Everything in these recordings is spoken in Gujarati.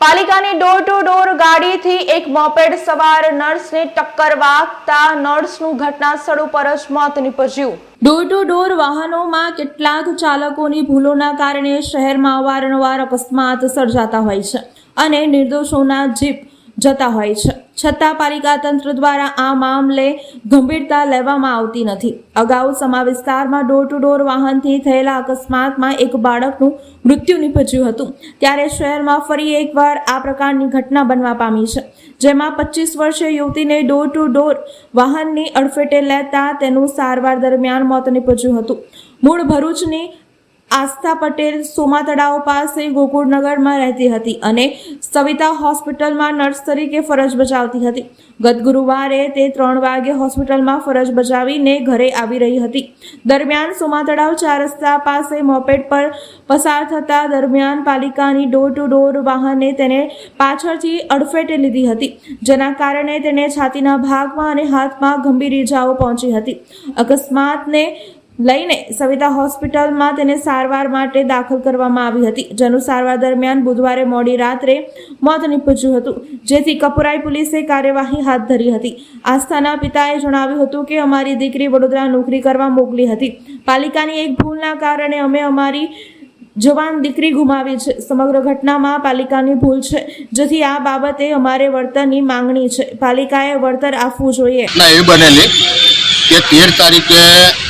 પાલિકાની ડોર ટુ ડોર ગાડીથી એક મોપેડ સવાર નર્સને ટક્કર વાગતા નર્સનું ઘટના સ્થળ ઉપર જ મોત નીપજ્યું. ડોર ટુ ડોર વાહનોમાં કેટલાક ચાલકોની ભૂલોના કારણે શહેરમાં અવારનવાર અકસ્માત સર્જાતા હોય છે અને નિર્દોષોના જીપ જતા હોય છે. છતાં પાલિકા તંત્ર દ્વારા આ મામલે ગંભીરતા લેવામાં આવતી નથી. અગાઉ સમા વિસ્તારમાં ડોર ટુ ડોર વાહનથી થયેલા અકસ્માતમાં એક બાળકનું મૃત્યુ નિપજ્યું હતું. ત્યારે શહેરમાં ફરી એકવાર આ પ્રકારની ઘટના બનવા પામી છે. જેમાં પચીસ વર્ષીય યુવતીને ડોર ટુ ડોર વાહનની અડફેટે લેતા તેનું સારવાર દરમિયાન મોત નીપજ્યું હતું. મૂળ ભરૂચની આસ્થા પટેલ સોમા તળાવ પાસે ગોકુળનગરમાં રહેતી હતી અને સવિતા હોસ્પિટલમાં નર્સ તરીકે ફરજ બજાવતી હતી. ગત ગુરુવારે તે ત્રણ વાગે હોસ્પિટલમાં ફરજ બજાવીને ઘરે આવી રહી હતી. દરમિયાન સોમા તળાવ ચાર રસ્તા પાસે મોપેડ પર પસાર થતા દરમિયાન પાલિકાની ડોર ટુ ડોર વાહને તેને પાછળથી અડફેટે લીધી હતી, જેના કારણે તેને છાતીના ભાગમાં અને હાથમાં ગંભીર ઇજાઓ પહોંચી હતી. અકસ્માતને લઈને સવિતા હોસ્પિટલમાં તેને સારવાર માટે દાખલ કરવામાં આવી હતી. જેનું સારવાર દરમિયાન બુધવારે મોડી રાત્રે મોત નીપજ્યું હતું. જેથી કપુરાઈ પોલીસે કાર્યવાહી હાથ ધરી હતી. આસ્થાના પિતાએ જણાવ્યું હતું કે, અમારી દીકરી વડોદરા નોકરી કરવા મોકલી હતી. પાલિકાની એક ભૂલના કારણે અમે અમારી જવાન દીકરી ગુમાવી છે. સમગ્ર ઘટનામાં પાલિકાની ભૂલ છે. જેથી આ બાબતે અમારે વળતરની માંગણી છે. પાલિકાએ વળતર આપવું જોઈએ. એ બનેલી. કે તેર તારીખે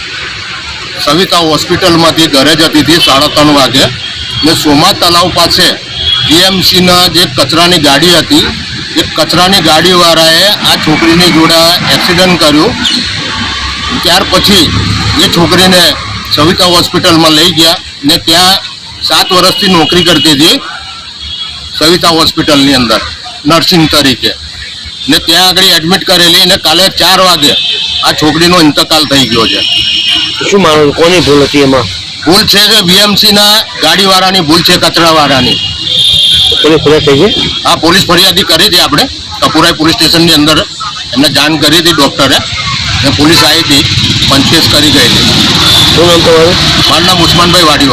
સવિતા હોસ્પિટલમાંથી ઘરે જતી હતી સાડા ત્રણ વાગે. ને સોમા તલાવ પાસે બીએમસીના જે કચરાની ગાડી હતી, એ કચરાની ગાડીવાળાએ આ છોકરીની જોડે એક્સિડન્ટ કર્યું. ત્યાર પછી એ છોકરીને સવિતા હોસ્પિટલમાં લઈ ગયા ને ત્યાં સાત વર્ષથી નોકરી કરતી હતી સવિતા હોસ્પિટલની અંદર, નર્સિંગ તરીકે. ને ત્યાં આગળ એડમિટ કરેલી ને કાલે ચાર વાગે આ છોકરીનો ઇંતકાલ થઈ ગયો છે. શું માનો છો કોની ભૂલ હતી એમાં? ભૂલ છે કે બીએમસીના ગાડીવાળાની ભૂલ છે કચરાવાળાની. પોલીસ ફરિયાદ થઈ છે? આ પોલીસ ફરિયાદી કરી હતી આપણે. કપુરાઈ પોલીસ સ્ટેશનની અંદર એમને જાણ કરી હતી ડૉક્ટરે. ને પોલીસ આવી હતી પંચકેસ કરી ગઈ હતી શું નામ તમારું? મારું નામ ઉસ્માનભાઈ વાડીવાલા